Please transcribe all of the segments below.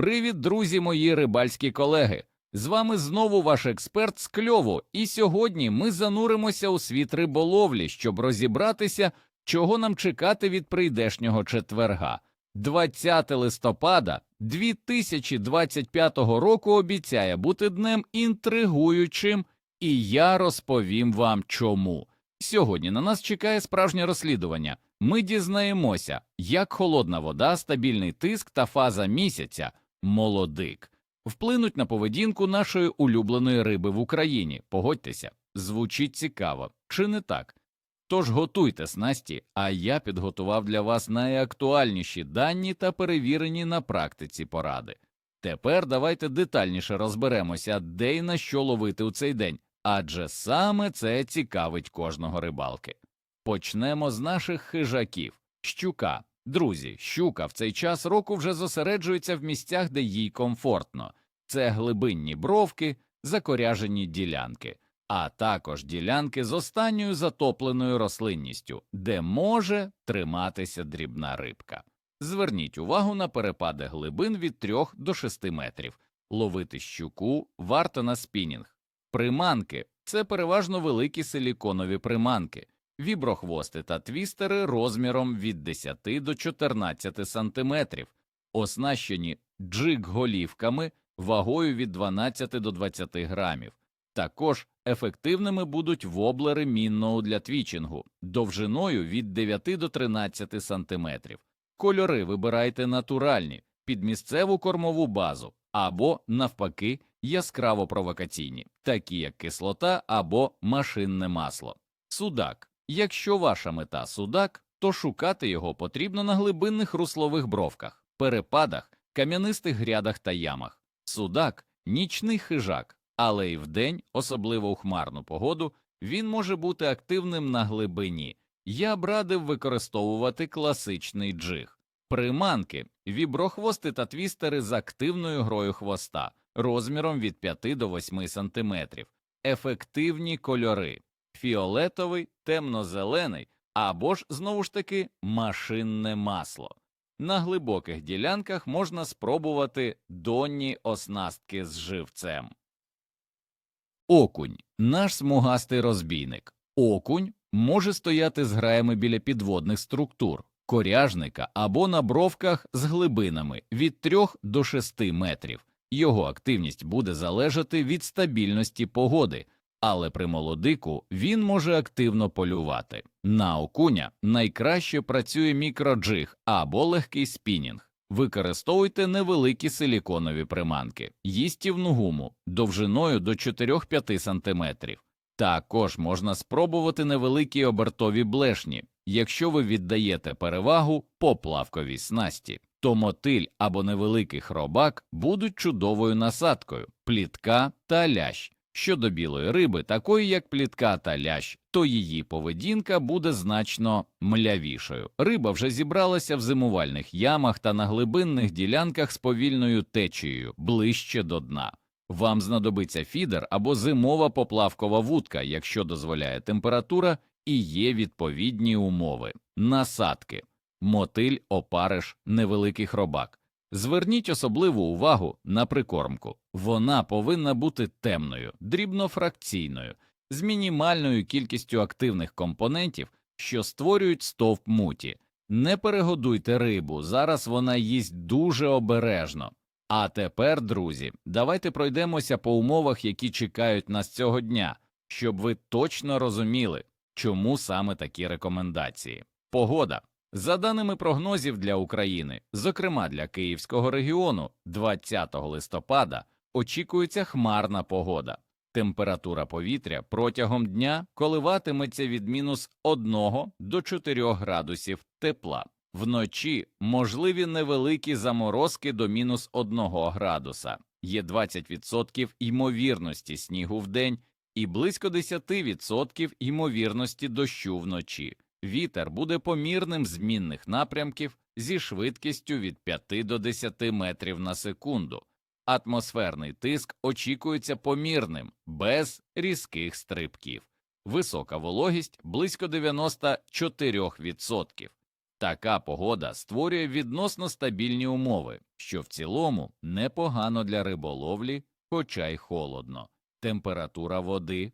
Привіт, друзі, мої рибальські колеги! З вами знову ваш експерт з кльову, і сьогодні ми зануримося у світ риболовлі, щоб розібратися, чого нам чекати від прийдешнього четверга. 20 листопада 2025 року обіцяє бути днем інтригуючим, і я розповім вам чому. Сьогодні на нас чекає справжнє розслідування. Ми дізнаємося, як холодна вода, стабільний тиск та фаза місяця молодик вплинуть на поведінку нашої улюбленої риби в Україні. Погодьтеся, звучить цікаво, чи не так? Тож готуйте снасті, а я підготував для вас найактуальніші дані та перевірені на практиці поради. Тепер давайте детальніше розберемося, де і на що ловити у цей день, адже саме це цікавить кожного рибалки. Почнемо з наших хижаків щука. Друзі, щука в цей час року вже зосереджується в місцях, де їй комфортно. Це глибинні бровки, закоряжені ділянки, а також ділянки з останньою затопленою рослинністю, де може триматися дрібна рибка. Зверніть увагу на перепади глибин від 3 до 6 метрів. Ловити щуку варто на спінінг. Приманки це переважно великі силіконові приманки, віброхвости та твістери розміром від 10 до 14 сантиметрів, оснащені джиг-голівками вагою від 12 до 20 грамів. Також ефективними будуть воблери мінноу для твічингу довжиною від 9 до 13 сантиметрів. Кольори вибирайте натуральні під місцеву кормову базу або, навпаки, яскраво провокаційні, такі як кислота або машинне масло. Судак. Якщо ваша мета судак, то шукати його потрібно на глибинних руслових бровках, перепадах, кам'янистих грядах та ямах. Судак нічний хижак, але й вдень, особливо у хмарну погоду, він може бути активним на глибині. Я б радив використовувати класичний джиг. Приманки, віброхвости та твістери з активною грою хвоста, розміром від 5 до 8 см, ефективні кольори фіолетовий, темно-зелений або ж, знову ж таки, машинне масло. На глибоких ділянках можна спробувати донні оснастки з живцем. Окунь наш смугастий розбійник. Окунь може стояти з граями біля підводних структур, коряжника або на бровках з глибинами від 3 до 6 метрів. Його активність буде залежати від стабільності погоди, але при молодику він може активно полювати. На окуня найкраще працює мікроджиг або легкий спінінг. Використовуйте невеликі силіконові приманки, їстівну гуму довжиною до 4-5 см. Також можна спробувати невеликі обертові блешні, якщо ви віддаєте перевагу поплавковій снасті, то мотиль або невеликий хробак будуть чудовою насадкою, плітка та лящ. Щодо білої риби, такої як плітка та лящ, то її поведінка буде значно млявішою. Риба вже зібралася в зимувальних ямах та на глибинних ділянках з повільною течією ближче до дна. Вам знадобиться фідер або зимова поплавкова вудка, якщо дозволяє температура і є відповідні умови. Насадки, мотиль, опариш, невеликий хробак. Зверніть особливу увагу на прикормку. Вона повинна бути темною, дрібнофракційною, з мінімальною кількістю активних компонентів, що створюють стовп муті. Не перегодуйте рибу, зараз вона їсть дуже обережно. А тепер, друзі, давайте пройдемося по умовах, які чекають нас цього дня, щоб ви точно розуміли, чому саме такі рекомендації. Погода. За даними прогнозів для України, зокрема для Київського регіону, 20 листопада очікується хмарна погода. Температура повітря протягом дня коливатиметься від мінус 1 до 4 градусів тепла. Вночі можливі невеликі заморозки до мінус 1 градуса, є 20% ймовірності снігу в день і близько 10% ймовірності дощу вночі. Вітер буде помірним змінних напрямків зі швидкістю від 5 до 10 метрів на секунду. Атмосферний тиск очікується помірним, без різких стрибків. Висока вологість близько 94%. Така погода створює відносно стабільні умови, що в цілому непогано для риболовлі, хоча й холодно. Температура води.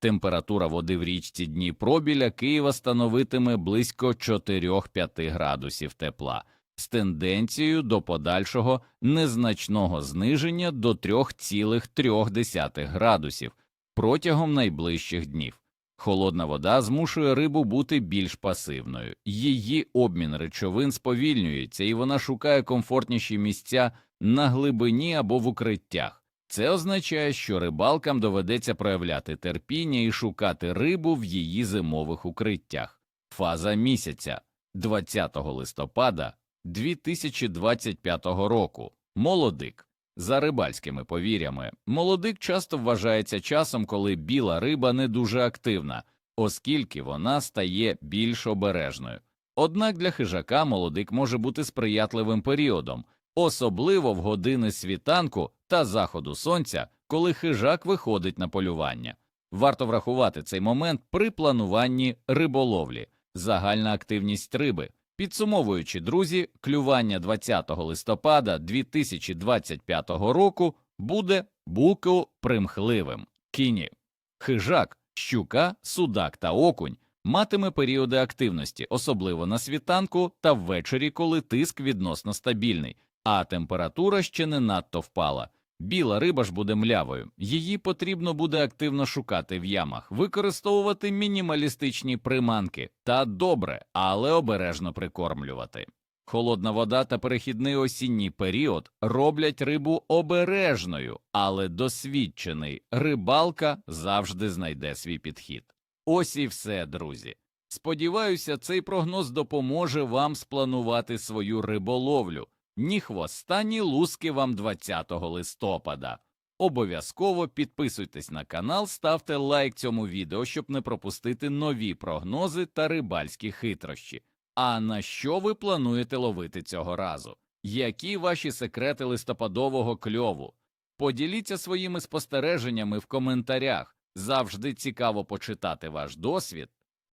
Температура води в річці Дніпро біля Києва становитиме близько 4-5 градусів тепла з тенденцією до подальшого незначного зниження до 3,3 градусів протягом найближчих днів. Холодна вода змушує рибу бути більш пасивною, її обмін речовин сповільнюється і вона шукає комфортніші місця на глибині або в укриттях. Це означає, що рибалкам доведеться проявляти терпіння і шукати рибу в її зимових укриттях. Фаза місяця 20 листопада 2025 року. Молодик. За рибальськими повір'ями, молодик часто вважається часом, коли біла риба не дуже активна, оскільки вона стає більш обережною. Однак для хижака молодик може бути сприятливим періодом, особливо в години світанку та заходу сонця, коли хижак виходить на полювання. Варто врахувати цей момент при плануванні риболовлі, загальна активність риби. Підсумовуючи, друзі, клювання 20 листопада 2025 року буде буко примхливим. Кіні, хижак, щука, судак та окунь матиме періоди активності, особливо на світанку та ввечері, коли тиск відносно стабільний, а температура ще не надто впала. Біла риба ж буде млявою, її потрібно буде активно шукати в ямах, використовувати мінімалістичні приманки та добре, але обережно прикормлювати. Холодна вода та перехідний осінній період роблять рибу обережною, але досвідчений рибалка завжди знайде свій підхід. Ось і все, друзі. Сподіваюся, цей прогноз допоможе вам спланувати свою риболовлю. Ні хвоста, ні луски вам 20 листопада. Обов'язково підписуйтесь на канал, ставте лайк цьому відео, щоб не пропустити нові прогнози та рибальські хитрощі. А на що ви плануєте ловити цього разу? Які ваші секрети листопадового кльову? Поділіться своїми спостереженнями в коментарях. Завжди цікаво почитати ваш досвід